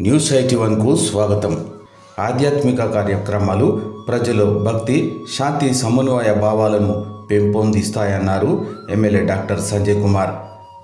News eighty వన్కు స్వాగతం. ఆధ్యాత్మిక కార్యక్రమాలు ప్రజలు భక్తి శాంతి సమన్వయ భావాలను పెంపొందిస్తాయన్నారు ఎమ్మెల్యే డాక్టర్ సంజయ్ కుమార్.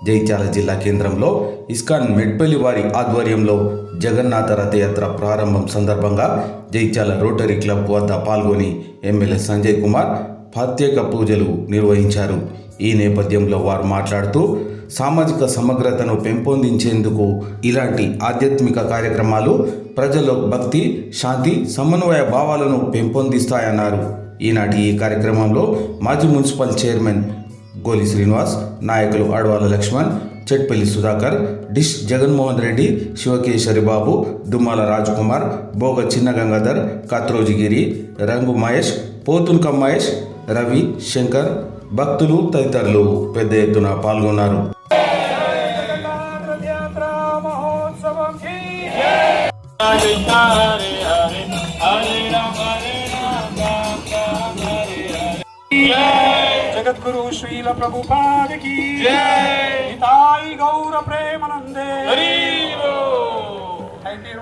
జైత్యాల జిల్లా కేంద్రంలో ఇస్కాన్ మెడ్పల్లి వారి ఆధ్వర్యంలో జగన్నాథ రథయాత్ర ప్రారంభం సందర్భంగా జైత్యాల రోటరీ క్లబ్ వద్ద పాల్గొని ఎమ్మెల్యే సంజయ్ కుమార్ ప్రత్యేక పూజలు నిర్వహించారు. ఈ నేపథ్యంలో వారు మాట్లాడుతూ సామాజిక సమగ్రతను పెంపొందించేందుకు ఇలాంటి ఆధ్యాత్మిక కార్యక్రమాలు ప్రజల్లో భక్తి శాంతి సమన్వయ భావాలను పెంపొందిస్తాయన్నారు. ఈనాటి ఈ కార్యక్రమంలో మాజీ మున్సిపల్ చైర్మన్ గోలి శ్రీనివాస్ నాయకులు అడవాల లక్ష్మణ్ చెట్పల్లి సుధాకర్ డిష్ జగన్మోహన్ రెడ్డి శివకేశరి బాబు దుమ్మాల రాజ్కుమార్ భోగ చిన్న గంగాధర్ కత్రోజిగిరి రంగు మహేష్ పోతున్క మహేష్ రవి శంకర్ భక్తులు తదితరులు పెద్ద ఎత్తున పాల్గొన్నారు. Krishna Hare Hare Hare Ram Hare Ram Ram Ram Hare Hare జగద్గురు శ్రీల ప్రభుపాద కి జై. హితాయి గౌర ప్రేమనందే Bo అయితే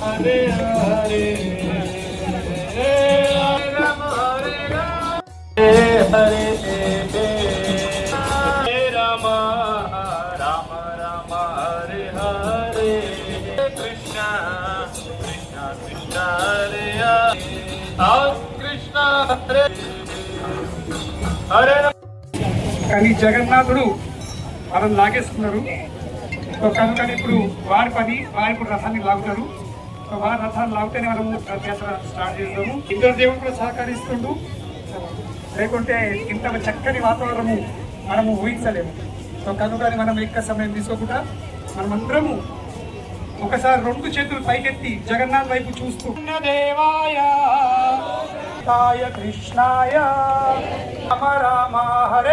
Hare Hare Rama Rama Rama Hare Hare Krishna Krishna Krishna Hare Hare Hare हरे Hare Hare హరే కానీ జగన్నాథుడు మనం లాగేస్తున్నారు సో కనుక ఇప్పుడు వారి పని వారి ఇప్పుడు రథాన్ని లాగుతారు. సో వారి రథాన్ని లాగితేనే మనము రథయాత్ర స్టార్ట్ చేస్తాము ఇద్దరు దేవుడు కూడా సహకరిస్తుండు. లేకుంటే ఇంత చక్కని వాతావరణము మనము ఊహించలేము. సో కనుక మనం ఎక్కువ సమయం తీసుకోకుండా మనమందరము ఒకసారి రెండు చేతులు పైకెత్తి జగన్నాథ్ వైపు చూస్తూ దేవాయ తాయ కృష్ణాయ రామ రామ హరే.